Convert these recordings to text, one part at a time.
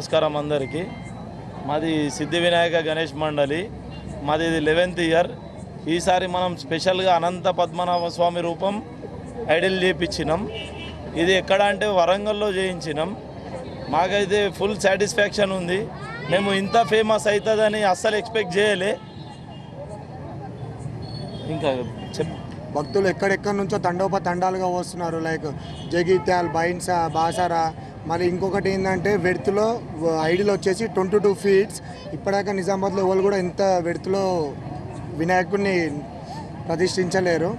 నమస్కారం అందరికీ. మాది సిద్ధి వినాయక గణేష్ మండలి. మాది ఇది లెవెన్త్ ఇయర్. ఈసారి మనం స్పెషల్గా అనంత పద్మనాభ స్వామి రూపం ఐడిల్ చేయించినాం ఇది ఎక్కడ అంటే వరంగల్లో చేయించినాం. మాకైతే ఫుల్ సాటిస్ఫాక్షన్ ఉంది. మేము ఇంత ఫేమస్ అవుతుందని అస్సలు ఎక్స్పెక్ట్ చేయలే. ఇంకా చెప్ భక్తులు ఎక్కడెక్కడి నుంచో తండోప తండాలుగా వస్తున్నారు లైక్ జగిత్యాల్ బైన్సా బాసారా మరి ఇంకొకటి ఏంటంటే వెడుతులో ఐడిలో వచ్చేసి ట్వంటీ టూ ఫీట్స్. ఇప్పటిదాకా నిజామాబాద్లో వాళ్ళు కూడా ఇంత వెడుతులో వినాయకుడిని ప్రతిష్ఠించలేరు.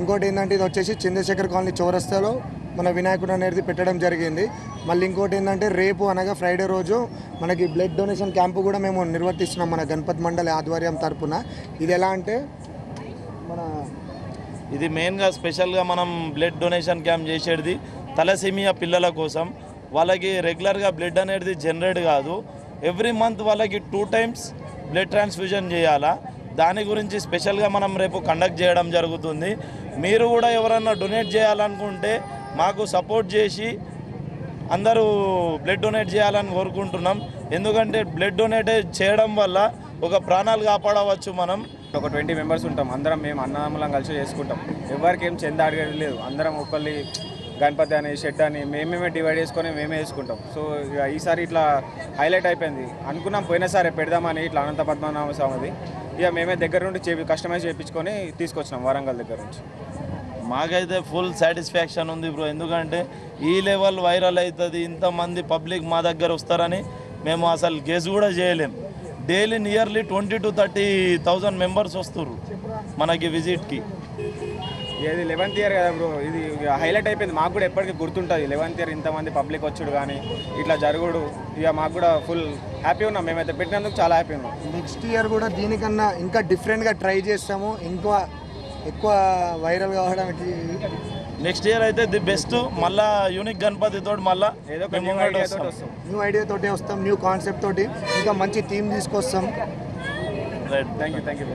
ఇంకోటి ఏంటంటే ఇది వచ్చేసి చంద్రశేఖర్ కాలనీ చౌరస్తాలో మన వినాయకుడు అనేది పెట్టడం జరిగింది. మళ్ళీ ఇంకోటి ఏంటంటే రేపు అనగా ఫ్రైడే రోజు మనకి బ్లడ్ డొనేషన్ క్యాంపు కూడా మేము నిర్వర్తిస్తున్నాం మన గణపతి మండలి ఆధ్వర్యం తరపున. ఇది ఎలా అంటే మన ఇది మెయిన్గా స్పెషల్గా మనం బ్లడ్ డొనేషన్ క్యాంప్ చేసేది తలసీమియా పిల్లల కోసం. వాళ్ళకి రెగ్యులర్గా బ్లడ్ అనేది జనరేట్ కాదు. ఎవ్రీ మంత్ వాళ్ళకి టూ టైమ్స్ బ్లడ్ ట్రాన్స్ఫ్యూజన్ చేయాలా? దాని గురించి స్పెషల్గా మనం రేపు కండక్ట్ చేయడం జరుగుతుంది. మీరు కూడా ఎవరన్నా డొనేట్ చేయాలనుకుంటే మాకు సపోర్ట్ చేసి అందరూ బ్లడ్ డొనేట్ చేయాలని కోరుకుంటున్నాం. ఎందుకంటే బ్లడ్ డొనేట్ చేయడం వల్ల ఒక ప్రాణాలు కాపాడవచ్చు మనం. ఒక ట్వంటీ మెంబర్స్ ఉంటాం. అందరం మేము అన్నదమ్ములం కలిసి చేసుకుంటాం. ఎవరికేం చెంద అడిగేది లేదు. అందరం ఒకళ్ళు గణపతి అని షెడ్ అని మేమేమే డివైడ్ చేసుకొని మేమే వేసుకుంటాం. సో ఇక ఈసారి ఇట్లా హైలైట్ అయిపోయింది. అనుకున్నాం పోయినసారి పెడదామని ఇట్లా అనంత పద్మనాభ స్వామిది. ఇక మేమే దగ్గర నుండి చేపి కస్టమైజ్ చేయించుకొని తీసుకొచ్చినాం వరంగల్ దగ్గర నుంచి. మాకైతే ఫుల్ సాటిస్ఫాక్షన్ ఉంది బ్రో ఎందుకంటే ఈ లెవెల్ వైరల్ అవుతుంది ఇంతమంది పబ్లిక్ మా దగ్గర వస్తారని మేము అసలు గెస్ కూడా చేయలేం. Daily nearly twenty to thirty thousand members వస్తారు మనకి విజిట్కి ఇది లెవెన్త్ ఇయర్ కదా బ్రో ఇది హైలైట్ అయిపోయింది. మాకు కూడా ఎప్పటికీ గుర్తుంటుంది. లెవెన్త్ ఇయర్ ఇంతమంది పబ్లిక్ వచ్చుడు కానీ ఇట్లా జరుగుడు. ఇక మాకు కూడా ఫుల్ హ్యాపీ ఉన్నాం. మేమైతే పెట్టినందుకు చాలా హ్యాపీ ఉన్నాం. నెక్స్ట్ ఇయర్ కూడా దీనికన్నా ఇంకా డిఫరెంట్గా ట్రై చేస్తాము. ఇంకా ఎక్కువ వైరల్ కావడానికి నెక్స్ట్ ఇయర్ అయితే ది బెస్ట్ మళ్ళా యూనిక్ గణపతి తోటి మళ్ళా ఏదో న్యూ ఐడియా తోటి వస్తాం. న్యూ కాన్సెప్ట్ తోటి ఇంకా మంచి థీమ్ తీసుకొస్తాం. Right. Thank you thank you